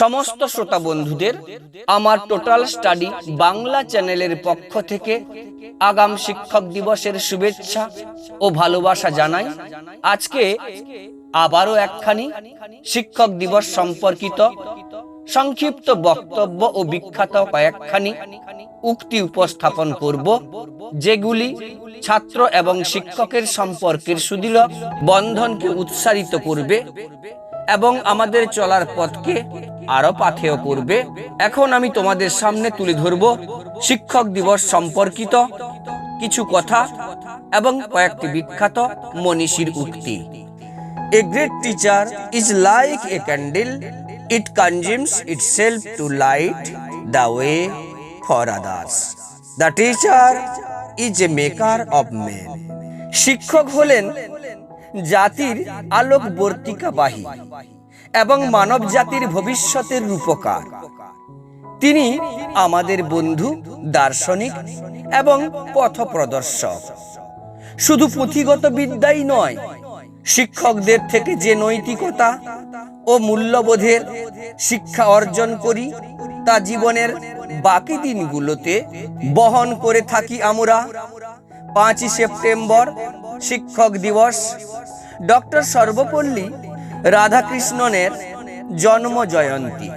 সমস্ত শ্রোতা বন্ধুদের আমার টোটাল স্টাডি বাংলা চ্যানেলের পক্ষ থেকে আগাম শিক্ষক দিবসের শুভেচ্ছা ও ভালোবাসা জানাই। আজকে আবারও একখানি শিক্ষক দিবস সম্পর্কিত সংক্ষিপ্ত বক্তব্য ও বিখ্যাত কয়েকখানি উক্তি উপস্থাপন করব, যেগুলি ছাত্র এবং শিক্ষকের সম্পর্কের সুদৃঢ় বন্ধনকে উৎসারিত করবে এবং আমাদের চলার পথকে আরও পাথেও করবে এখন আমি তোমাদের সামনে তুলে ধরব শিক্ষক দিবস সম্পর্কিত কিছু কথা এবং কয়েকটি বিখ্যাত মনীষীর উক্তি। A great teacher is like a candle it consumes itself to light the way for others the teacher is a maker of men শিক্ষক হলেন জাতির আলোকবর্তিকা বাহী এবং মানব জাতির ভবিষ্যতের রূপকার। তিনি আমাদের বন্ধু, দার্শনিক এবং পথপ্রদর্শক। শুধু পুঁথিগত বিদ্যাই নয়, শিক্ষকদের থেকে যে নৈতিকতা ও মূল্যবোধের শিক্ষা অর্জন করি, তা জীবনের বাকি দিনগুলোতে বহন করে থাকি আমরা। পাঁচই সেপ্টেম্বর শিক্ষক দিবস। ডক্টর সর্বপল্লী রাধাকৃষ্ণনের জন্ম জয়ন্তী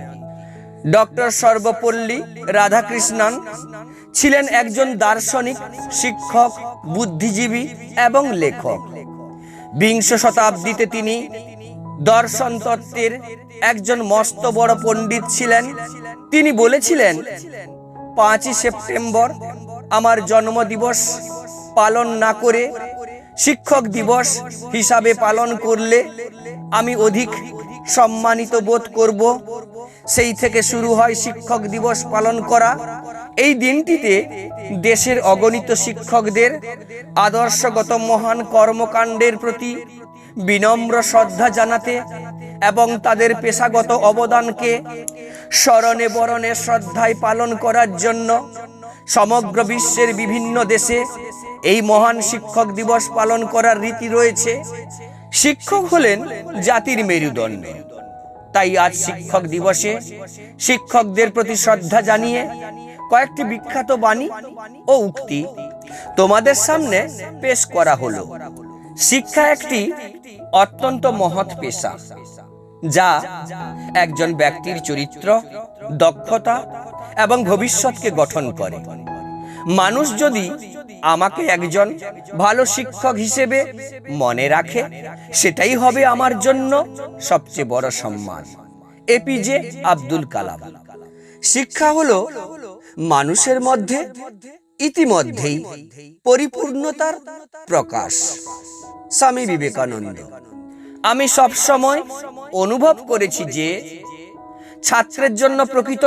ডক্টর সর্বপল্লী রাধাকৃষ্ণন ছিলেন একজন দার্শনিক, শিক্ষক, বুদ্ধিজীবী এবং লেখক। বিংশ শতাব্দীতে তিনি দর্শন তত্ত্বের একজন মস্ত বড় পণ্ডিত ছিলেন। তিনি বলেছিলেন, পাঁচই সেপ্টেম্বর আমার জন্মদিবস পালন না করে শিক্ষক দিবস হিসাবে পালন করলে আমি অধিক সম্মানিত বোধ করব। সেই থেকে শুরু হয় শিক্ষক দিবস পালন করা। এই দিনটিতে দেশের অগণিত শিক্ষকদের আদর্শগত মহান কর্মকাণ্ডের প্রতি বিনম্র শ্রদ্ধা জানাতে এবং তাদের পেশাগত অবদানকে স্মরণে বরণে শ্রদ্ধায় পালন করার জন্য সমগ্র বিশ্বের বিভিন্ন দেশে এই মহান শিক্ষক দিবস পালন করার রীতি রয়েছে। শিক্ষক হলেন জাতির মেরুদণ্ড। তাই আজ শিক্ষক দিবসে শিক্ষকদের প্রতি শ্রদ্ধা জানিয়ে কয়েকটি বিখ্যাত বাণী ও উক্তি তোমাদের সামনে পেশ করা হলো। শিক্ষা একটি অত্যন্ত মহৎ পেশা, যা একজন ব্যক্তির চরিত্র, দক্ষতা এবং ভবিষ্যৎকে গঠন করে। মানুষ যদি আমাকে একজন ভালো শিক্ষক হিসেবে মনে রাখে, সেটাই হবে আমার জন্য সবচেয়ে বড় সম্মান। এপিজে আব্দুল কালাম। শিক্ষা হলো মানুষের মধ্যে ইতিমধ্যেই পরিপূর্ণতার প্রকাশ। স্বামী বিবেকানন্দ, আমি সব সময় অনুভব করেছি যে ছাত্রের জন্য প্রকৃত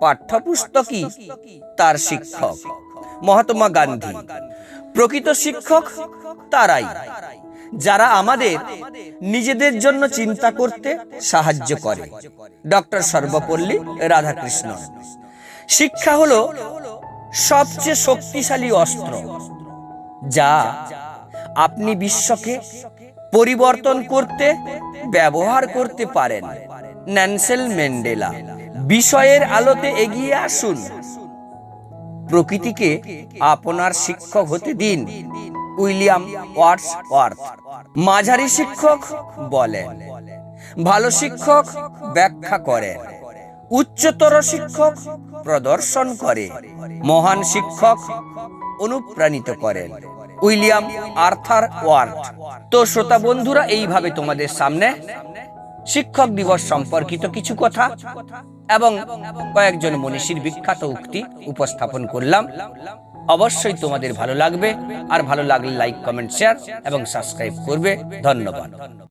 পাঠ্যপুস্তকই তার শিক্ষক। মহাত্মা গান্ধী। প্রকৃত শিক্ষক তারাই, যারা আমাদের নিজেদের জন্য চিন্তা করতে সাহায্য করে। ডক্টর সর্বপল্লী রাধাকৃষ্ণ শিক্ষা হলো সবচেয়ে শক্তিশালী অস্ত্র, যা আপনি বিশ্বকে পরিবর্তন করতে, ব্যবহার করতে পারেন। ন্যান্সেল ম্যান্ডেলা, বিষয়ের আলোতে এগিয়ে আসুন। প্রকৃতিকে আপনার শিক্ষক হতে দিন, উইলিয়াম ওয়ার্ডস ওয়ার্থ মাঝারি শিক্ষক বলেন, ভালো শিক্ষক ব্যাখ্যা করেন উচ্চতর শিক্ষক প্রদর্শন করে, মহান শিক্ষক অনুপ্রাণিত করেন উইলিয়াম আর্থার ওয়ার্ড তো শ্রোতা বন্ধুরা, এইভাবে তোমাদের সামনে শিক্ষক দিবস সম্পর্কিত কিছু কথা এবং কয়েকজন মনীষীর বিখ্যাত উক্তি উপস্থাপন করলাম। অবশ্যই তোমাদের ভালো লাগবে। আর ভালো লাগলে লাইক কমেন্ট শেয়ার এবং সাবস্ক্রাইব করবে। ধন্যবাদ।